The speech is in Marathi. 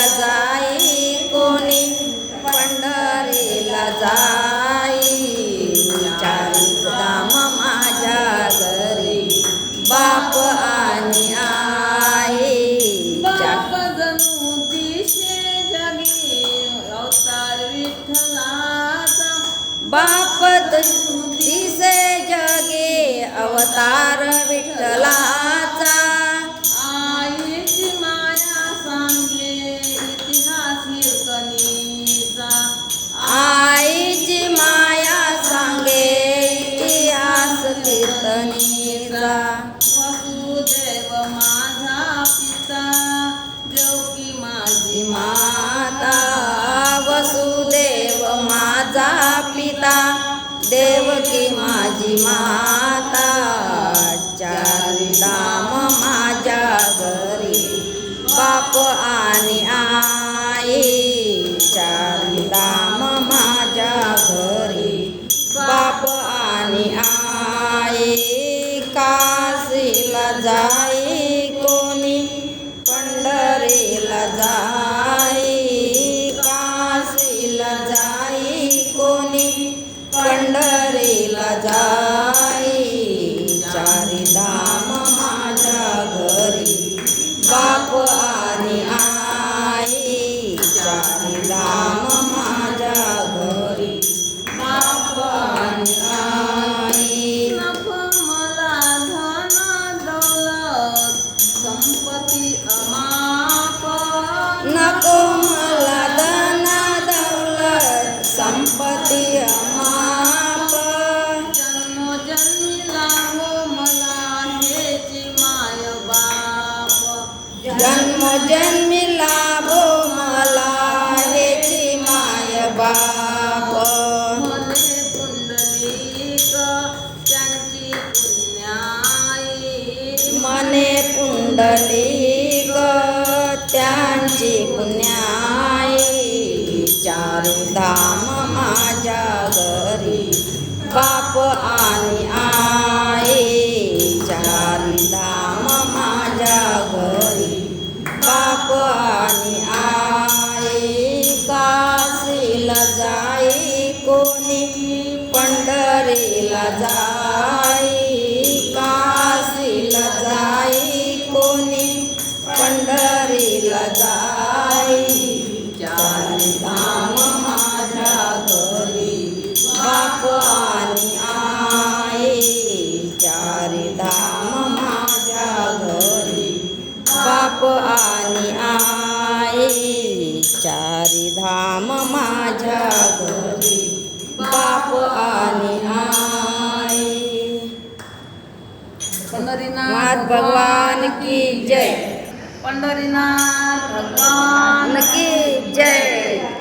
जाई कोणी पंढरीला जाई. धाम माझ्या घरी बाप आणि आई. बाप जणू दिशे जगी अवतार विठ्ठलाचा. बाप दिसे जगे अवतार विठ्ठलाचा. कीर्तनीचा वसुदेव माझा पिता देवकी माझी माता वसुदेव माझा पिता देवकी माझी माता चारी धाम माझ्या घरी बाप आणि काशीला जाई कोणी? पंढरीला जाई. काशीला जाई कोणी? पंढरीला जाई. चार संपत्ती अमाप जन्मोजन्मी लाभो मला हेची माय बाप जन्मोजन्मी लाभो मला हेची माय बाप. मले पुंडलिक त्यांची पुण्याई. मने पुंडलिक राम माझ्या घरी बाप आणि आई. आणि आई चारी धाम माझ्या घरी बाप आणि आई. पंढरीनाथ भगवान की जय. पंढरीनाथ भगवान की जय.